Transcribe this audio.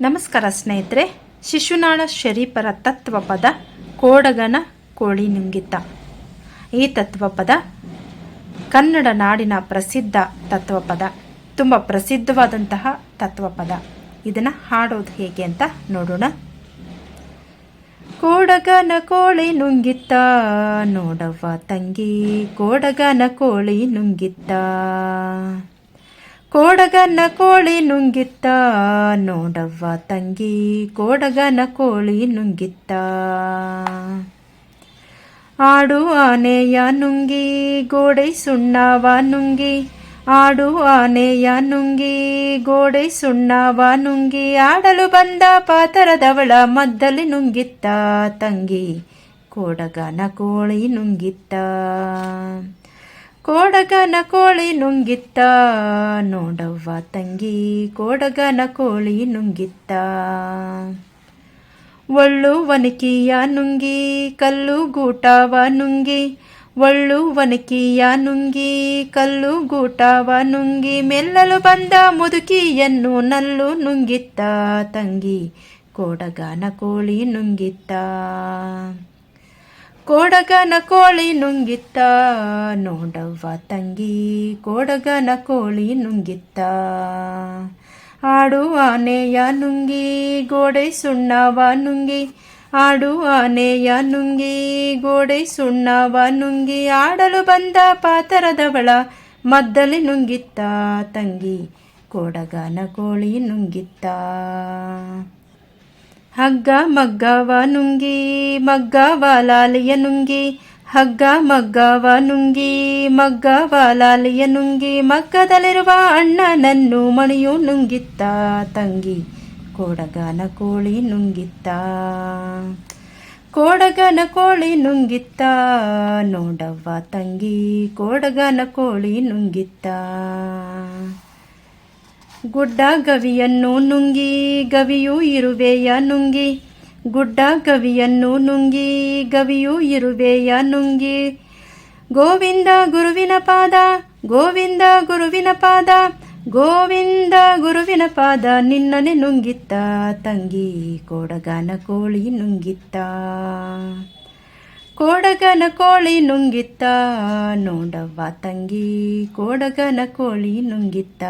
ನಮಸ್ಕಾರ ಸ್ನೇಹಿತರೆ, ಶಿಶುನಾಳ ಶರೀಫರ ತತ್ವಪದ ಕೋಡಗನ ಕೋಳಿ ನುಂಗಿತ. ಈ ತತ್ವ ಪದ ಕನ್ನಡ ನಾಡಿನ ಪ್ರಸಿದ್ಧ ತತ್ವ ಪದ ತುಂಬ ಪ್ರಸಿದ್ಧವಾದಂತಹ ತತ್ವಪದ. ಇದನ್ನು ಹಾಡೋದು ಹೇಗೆ ಅಂತ ನೋಡೋಣ. ಕೋಡಗನ ಕೋಳಿ ನುಂಗಿತ್ತ ನೋಡವ್ವ ತಂಗಿ, ಕೋಡಗನ ಕೋಳಿ ನುಂಗಿತ್ತ ಕೋಡಗನ ಕೋಳಿ ನುಂಗಿತ್ತ. ನೋಡವ್ವ ತಂಗಿ, ಕೋಡಗನ ಕೋಳಿ ನುಂಗಿತ್ತ. ಆಡು ಆನೆಯ ನುಂಗಿ ಗೋಡೆ ಸುಣ್ಣವ ನುಂಗಿ. ಆಡು ಆನೆಯ ನುಂಗಿ ಗೋಡೆ ಸುಣ್ಣವ ನುಂಗಿ. ಆಡಲು ಬಂದ ಪಾತರದವಳ ಮದ್ದಲಿ ನುಂಗಿತ್ತ. ತಂಗಿ, ಕೋಡಗನ ಕೋಳಿ ನುಂಗಿತ್ತ. ಕೋಡಗನ ಕೋಳಿ ನುಂಗಿತ್ತ. ನೋಡವ್ವ ತಂಗಿ, ಕೋಡಗನ ಕೋಳಿ ನುಂಗಿತ್ತ. ಒಳ್ಳು ವನಕಿಯ ನುಂಗಿ, ಕಲ್ಲು ಗೂಟವ ನುಂಗಿ. ಒಳ್ಳು ವನಕಿಯ ನುಂಗಿ, ಕಲ್ಲು ಗೂಟವ ನುಂಗಿ. ಮೆಲ್ಲಲು ಬಂದ ಮುದುಕಿಯನ್ನು ನಲ್ಲು ನುಂಗಿತ್ತ. ತಂಗಿ, ಕೋಡಗನ ಕೋಳಿ ನುಂಗಿತ್ತ. ಕೋಡಗನ ಕೋಳಿ ನುಂಗಿತ್ತ ನೋಡವ್ವ ತಂಗಿ. ಕೋಡಗನ ಕೋಳಿ ನುಂಗಿತ್ತ ಆಡು ಆನೆಯ ನುಂಗಿ, ಗೋಡೆ ಸುಣ್ಣವ ನುಂಗಿ. ಆಡು ಆನೆಯ ನುಂಗಿ, ಗೋಡೆ ಸುಣ್ಣವ ನುಂಗಿ. ಆಡಲು ಬಂದ ಪಾತರದವಳ ಮದ್ದಲಿ ನುಂಗಿತ್ತ ತಂಗಿ. ಕೋಡಗನ ಕೋಳಿ ನುಂಗಿತ್ತ. ಹಗ್ಗ, ಮಗ್ಗವ ನುಂಗಿ, ಮಗ್ಗವ ಲಾಲಿಯ ನುಂಗಿ, ಹಗ್ಗ, ಮಗ್ಗವ ನುಂಗಿ, ಮಗ್ಗವ ಲಾಲಿಯ ನುಂಗಿ, ಮಗ್ಗದಲ್ಲಿರುವ ಅಣ್ಣನನ್ನು ಮಣಿಯು ನುಂಗಿತ್ತ, ತಂಗಿ ಕೋಡಗನ ಕೋಳಿ ನುಂಗಿತ್ತ, ಕೋಡಗನ ಕೋಳಿ ನುಂಗಿತ್ತ, ನೋಡವ್ವ ತಂಗಿ ಕೋಡಗನ ಕೋಳಿ ನುಂಗಿತ್ತ. ಗುಡ್ಡ ಗವಿಯನ್ನು ನುಂಗಿ, ಗವಿಯು ಇರುವೆಯ ನುಂಗಿ. ಗುಡ್ಡ ಗವಿಯನ್ನು ನುಂಗಿ, ಗವಿಯು ಇರುವೆಯ ನುಂಗಿ. ಗೋವಿಂದ ಗುರುವಿನ ಪಾದ, ಗೋವಿಂದ ಗುರುವಿನ ಪಾದ, ಗೋವಿಂದ ಗುರುವಿನ ಪಾದ ನಿನ್ನನೆ ನುಂಗಿತ್ತ, ತಂಗಿ ಕೋಡಗಾನ ಕೋಳಿ ನುಂಗಿತ್ತ. ಕೋಡಗನ ಕೋಳಿ ನುಂಗಿತ್ತ. ನೋಡವ್ವ ತಂಗಿ ಕೋಡಗನ ಕೋಳಿ ನುಂಗಿತ್ತ.